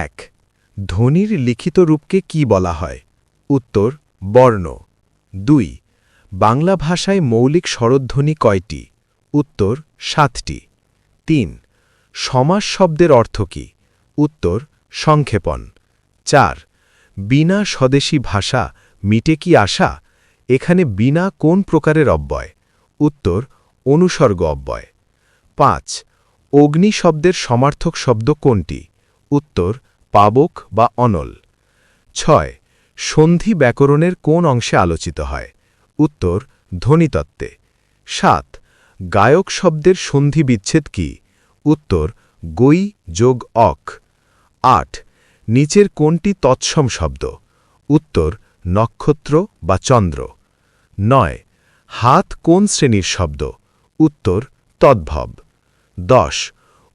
এক, ধ্বনির লিখিত রূপকে কি বলা হয়? উত্তর, বর্ণ। দুই, বাংলা ভাষায় মৌলিক স্বরধ্বনি কয়টি? উত্তর, সাতটি। তিন, সমাস শব্দের অর্থ কি? উত্তর, সংক্ষেপণ। চার, বিনা স্বদেশী ভাষা মিটে কি আশা? এখানে বিনা কোন প্রকারের অব্যয়? উত্তর, অনুসর্গ অব্যয়। পাঁচ, অগ্নি শব্দের সমার্থক শব্দ কোনটি? উত্তর, পাবক বা অনল। ছয়, সন্ধি ব্যাকরণের কোন অংশে আলোচিত হয়? উত্তর, ধ্বনিতত্ত্বে। সাত, গায়ক শব্দের সন্ধি বিচ্ছেদ কি? উত্তর গই যোগ অক। আট, নিচের কোনটি তৎসম শব্দ? উত্তর, নক্ষত্র বা চন্দ্র। নয়, হাত কোন শ্রেণির শব্দ? উত্তর, তদ্ভব। দশ,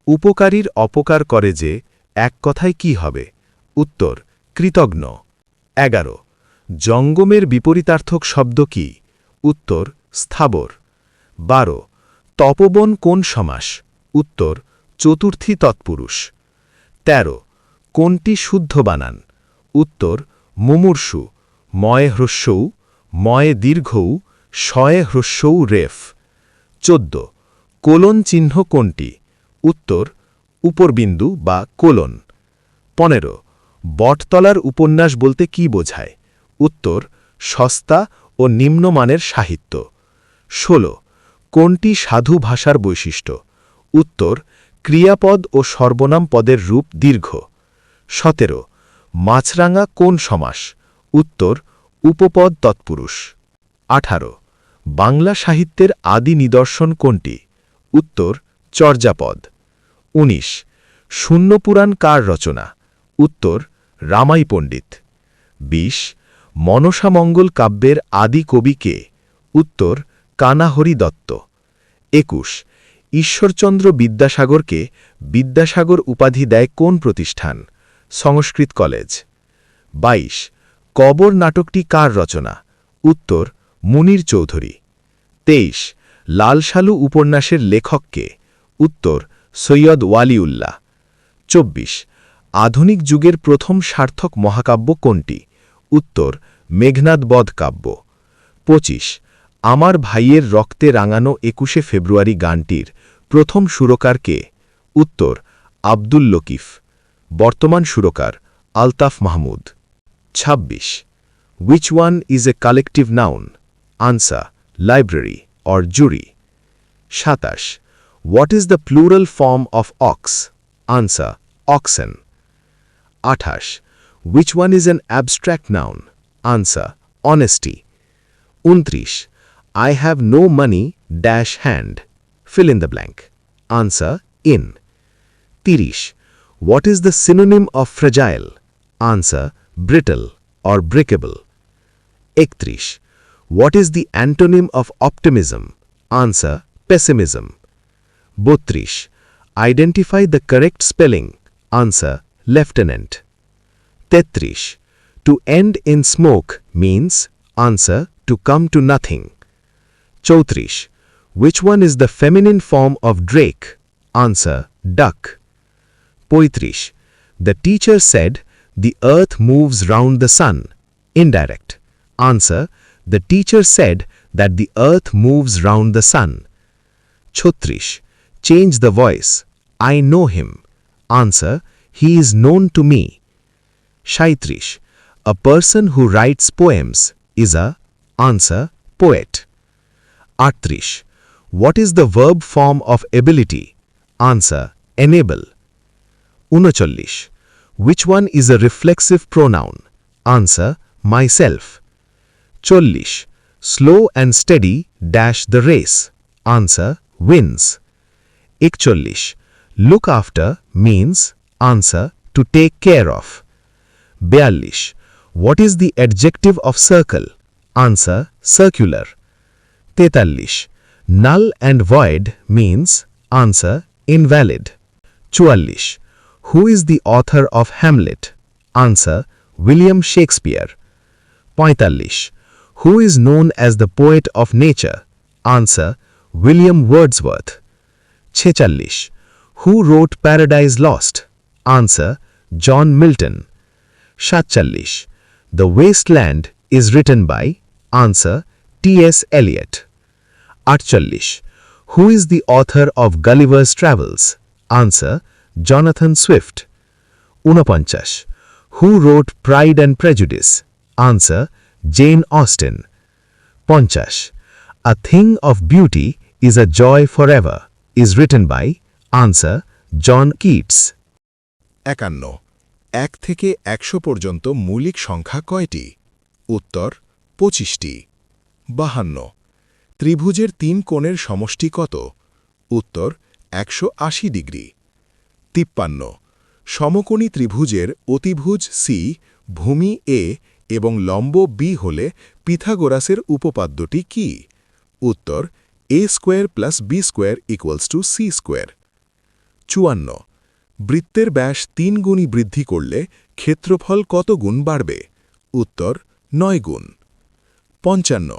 উপকারীর অপকার করে যে এক কথায় কি হবে? উত্তর কৃতজ্ঞ এগারো, জঙ্গমের বিপরীতার্থক শব্দ কি? উত্তর, স্থাবর। বারো, তপবন কোন সমাস? উত্তর, চতুর্থী তৎপুরুষ। ১৩ কোনটি শুদ্ধ বানান? উত্তর, মুমূর্ষু, ময়ে হ্রস্বৌ ময়ে দীর্ঘৌ শয়ে হ্রস্বৌ রেফ। চোদ্দ, কোলন চিহ্ন কোনটি? উত্তর উপরবিন্দু বা কোলন। পনেরো, বটতলার উপন্যাস বলতে কি বোঝায়? উত্তর, সস্তা ও নিম্নমানের সাহিত্য। ১৬ কোনটি সাধু ভাষার বৈশিষ্ট্য? উত্তর, ক্রিয়াপদ ও সর্বনাম পদের রূপ দীর্ঘ। সতেরো, মাছরাঙা কোন সমাস? উত্তর, উপপদ তৎপুরুষ। আঠারো, বাংলা সাহিত্যের আদি নিদর্শন কোনটি? উত্তর, চর্যাপদ। ১৯ শূন্যপুরাণ কার রচনা? উত্তর, রামাই পণ্ডিত। ২০ মনসামঙ্গল কাব্যের আদি কবি কে? উত্তর, কানাহরি দত্ত। একুশ, ঈশ্বরচন্দ্র বিদ্যাসাগরকে বিদ্যাসাগর উপাধি দেয় কোন প্রতিষ্ঠান? সংস্কৃত কলেজ। ২২ কবর নাটকটি কার রচনা? উত্তর, মুনির চৌধুরী। ২৩ লালসালু উপন্যাসের লেখককে উত্তর সৈয়দ ওয়ালিউল্লাহ। ২৪ আধুনিক যুগের প্রথম সার্থক মহাকাব্য কোনটি? উত্তর, মেঘনাদ বধ কাব্য। ২৫ আমার ভাইয়ের রক্তে রাঙানো একুশে ফেব্রুয়ারি গানটির প্রথম সুরকার কে? উত্তর, আব্দুল লকিফ। বর্তমান সুরকার, Altaf Mahmud. ২৬ which one is a collective noun answer library or jury সাতাশ What is the plural form of ox? Answer, oxen. 28. Which one is an abstract noun? Answer, honesty. 29. I have no money dash hand. Fill in the blank. Answer, in. 30. What is the synonym of fragile? Answer, brittle or breakable. 31. What is the antonym of optimism? Answer, pessimism. Botrish. Identify the correct spelling. Answer lieutenant. Tetrish. To end in smoke means answer to come to nothing. Chautrish. Which one is the feminine form of drake? Answer duck. Poitrish. The teacher said the earth moves round the sun. Indirect. Answer The teacher said that the earth moves round the sun. Chotrish. Change the voice. I know him. Answer He is known to me. Shaitrish. A person who writes poems is a answer poet. Artrish. What is the verb form of ability? Answer enable. Unachallish. Which one is a reflexive pronoun? Answer myself. Chollish. Slow and steady dash the race. Answer wins. একচল্লিশ look after means answer to take care of বেয়াল্লিশ what is the adjective of circle answer circular তেতাল্লিশ null and void means answer invalid চুয়াল্লিশ who is the author of Hamlet answer William Shakespeare পঁয়তাল্লিশ who is known as the poet of nature answer William Wordsworth Chechallish. Who wrote Paradise Lost? Answer John Milton সাতচল্লিশ the Waste Land is written by answer T S Eliot আটচল্লিশ who is the author of Gulliver's Travels answer Jonathan Swift ঊনপঞ্চাশ who wrote Pride and Prejudice answer Jane Austen পঞ্চাশ a thing of beauty is a joy for ever is written by answer John Keats একান্ন। এক থেকে একশো পর্যন্ত মৌলিক সংখ্যা কয়টি? উত্তর, পঁচিশটি। বাহান্ন। ত্রিভুজের তিন কোণের সমষ্টি কত? উত্তর, একশো আশি ডিগ্রি। তিপ্পান্ন। সমকোণী ত্রিভুজের অতিভুজ সি ভূমি এ এবং লম্ব বি হলে পিথাগোরাসের উপপাদ্যটি কি? উত্তর A square plus B square equals to C square চুয়ান্ন। বৃত্তের ব্যাস তিন গুণই বৃদ্ধি করলে ক্ষেত্রফল কত গুণ বাড়বে? উত্তর, নয় গুণ। পঞ্চান্ন।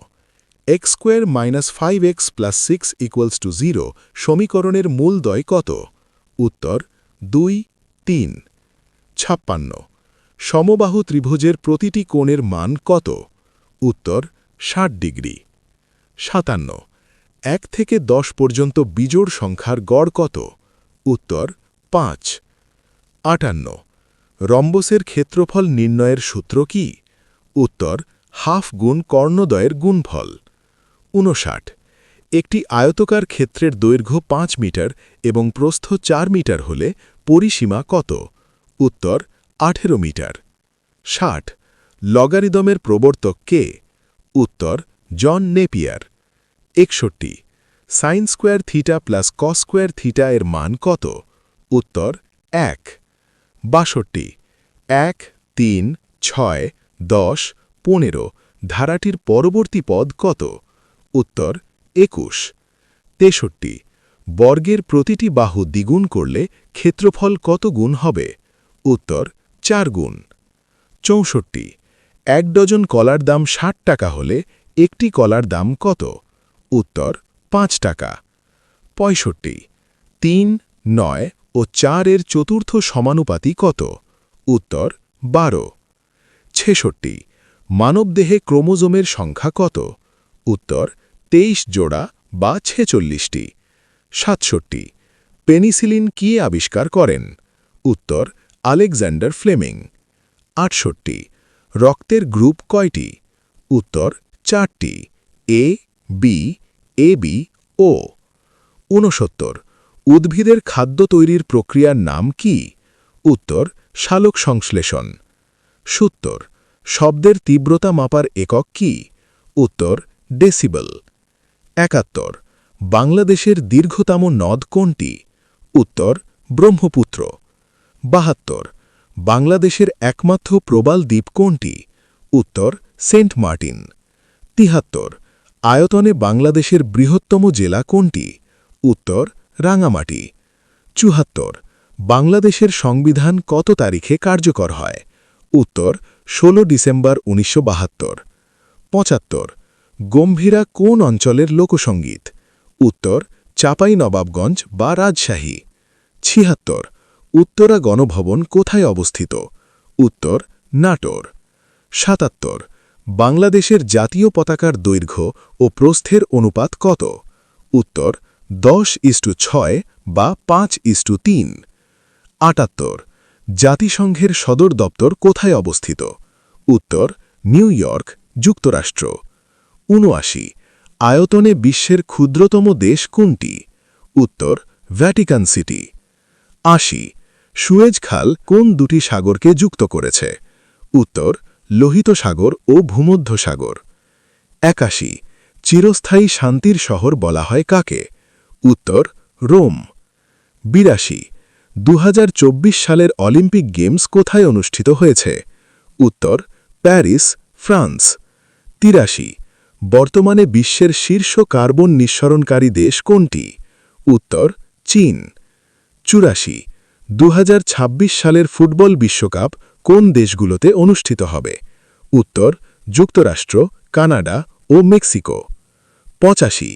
X square minus five x plus six equals to zero সমীকরণের মূলদয় কত? উত্তর, দুই, তিন। ছাপ্পান্ন। সমবাহু ত্রিভুজের প্রতিটি কোণের মান কত? উত্তর, ষাট ডিগ্রি। সাতান্ন। এক থেকে দশ পর্যন্ত বিজোড় সংখ্যার গড় কত? উত্তর, পাঁচ। আটান্ন। রম্বসের ক্ষেত্রফল নির্ণয়ের সূত্র কি? উত্তর, হাফ গুণ কর্ণদয়ের গুণফল। উনষাট। একটি আয়তকার ক্ষেত্রের দৈর্ঘ্য পাঁচ মিটার এবং প্রস্থ চার মিটার হলে পরিসীমা কত? উত্তর, আঠেরো মিটার। ষাট। লগারিদমের প্রবর্তক কে? উত্তর, জন নেপিয়ার। একষট্টি। Sine square theta plus cos square theta এর মান কত? উত্তর, এক। বাষট্টি। এক, তিন, ছয়, দশ, পনেরো। ধারাটির পরবর্তী পদ কত? উত্তর, একুশ। তেষট্টি। বর্গের প্রতিটি বাহু দ্বিগুণ করলে ক্ষেত্রফল কত গুণ হবে? উত্তর, চার গুণ। চৌষট্টি। এক ডজন কলার দাম ষাট টাকা হলে একটি কলার দাম কত? উত্তর, পাঁচ টাকা। পঁয়ষট্টি, তিন, নয় ও চারের চতুর্থ সমানুপাতি কত? উত্তর, বারো। ছেষট্টি মানবদেহে ক্রোমোজোমের সংখ্যা কত? উত্তর, তেইশ জোড়া বা ছেচল্লিশটি। সাতষট্টি, পেনিসিলিন কি আবিষ্কার করেন? উত্তর, আলেকজান্ডার ফ্লেমিং। আটষট্টি, রক্তের গ্রুপ কয়টি? উত্তর, চারটি। A B A B O ঊনসত্তর, উদ্ভিদের খাদ্য তৈরির প্রক্রিয়ার নাম কি? উত্তর, শালক সংশ্লেষণ। সত্তর, শব্দের তীব্রতা মাপার একক কি? উত্তর, ডেসিবল। একাত্তর, বাংলাদেশের দীর্ঘতম নদ কোনটি? উত্তর, ব্রহ্মপুত্র। বাহাত্তর, বাংলাদেশের একমাত্র প্রবাল দ্বীপ কোনটি? উত্তর, সেন্ট মার্টিন। তিহাত্তর আয়তনে বাংলাদেশের বৃহত্তম জেলা কোনটি? উত্তর, রাঙামাটি। চুহাত্তর বাংলাদেশের সংবিধান কত তারিখে কার্যকর হয়? উত্তর ১৬ ডিসেম্বর উনিশশো বাহাত্তর। পঁচাত্তর, গম্ভীরা কোন অঞ্চলের লোকসঙ্গীত উত্তর চাপাই নবাবগঞ্জ বা রাজশাহী। ছিহাত্তর উত্তরা গণভবন কোথায় অবস্থিত? উত্তর, নাটোর। সাতাত্তর বাংলাদেশের জাতীয় পতাকার দৈর্ঘ্য ও প্রস্থের অনুপাত কত? উত্তর, দশ ইস্টু ছয় বা পাঁচ ইস্টু তিন। আটাত্তর, জাতিসংঘের সদর দপ্তর কোথায় অবস্থিত? উত্তর, নিউ ইয়র্ক, যুক্তরাষ্ট্র। উনআশি আয়তনে বিশ্বের ক্ষুদ্রতম দেশ কোনটি? উত্তর, ভ্যাটিকান সিটি। আশি, সুয়েজ খাল কোন দুটি সাগরকে যুক্ত করেছে? উত্তর লোহিত সাগর ও ভূমধ্য সাগর একাশি, চিরস্থায়ী শান্তির শহর বলা হয় কাকে? উত্তর, রোম। বিরাশি দু সালের অলিম্পিক গেমস কোথায় অনুষ্ঠিত হয়েছে? উত্তর, প্যারিস, ফ্রান্স। তিরাশি, বর্তমানে বিশ্বের শীর্ষ কার্বন নিঃসরণকারী দেশ কোনটি? উত্তর, চীন। চুরাশি দু সালের ফুটবল বিশ্বকাপ কোন দেশগুলোতে অনুষ্ঠিত হবে? উত্তর, যুক্তরাষ্ট্র, কানাডা ও মেক্সিকো। পঁচাশি,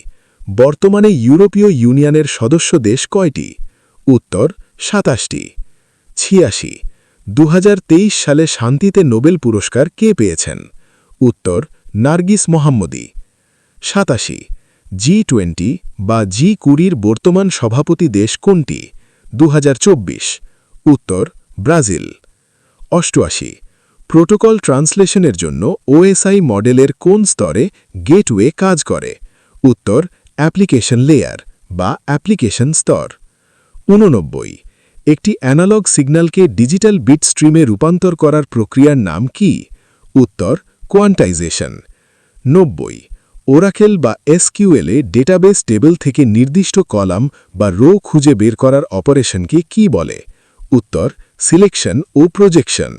বর্তমানে ইউরোপীয় ইউনিয়নের সদস্য দেশ কয়টি? উত্তর, সাতাশটি। ছিয়াশি দু সালে শান্তিতে নোবেল পুরস্কার কে পেয়েছেন? উত্তর, নার্গিস মোহাম্মদী। সাতাশি, জি টোয়েন্টি বা জি কুড়ির বর্তমান সভাপতি দেশ কোনটি? দু হাজার চব্বিশ। উত্তর, ব্রাজিল। অষ্টআশি। প্রোটোকল ট্রান্সলেশনের জন্য ওএসআই মডেলের কোন স্তরে গেটওয়ে কাজ করে? উত্তর, অ্যাপ্লিকেশন লেয়ার বা অ্যাপ্লিকেশন স্তর। উননব্বই একটি অ্যানালগ সিগন্যালকে ডিজিটাল বিট স্ট্রিমে রূপান্তর করার প্রক্রিয়ার নাম কি? উত্তর, কোয়ান্টাইজেশন। নব্বই। ওরাকেল বা এসকিউএলে ডেটাবেস টেবিল থেকে নির্দিষ্ট কলাম বা রো খুঁজে বের করার অপারেশনকে কি বলে? উত্তর সিলেকশন ও প্রজেকশন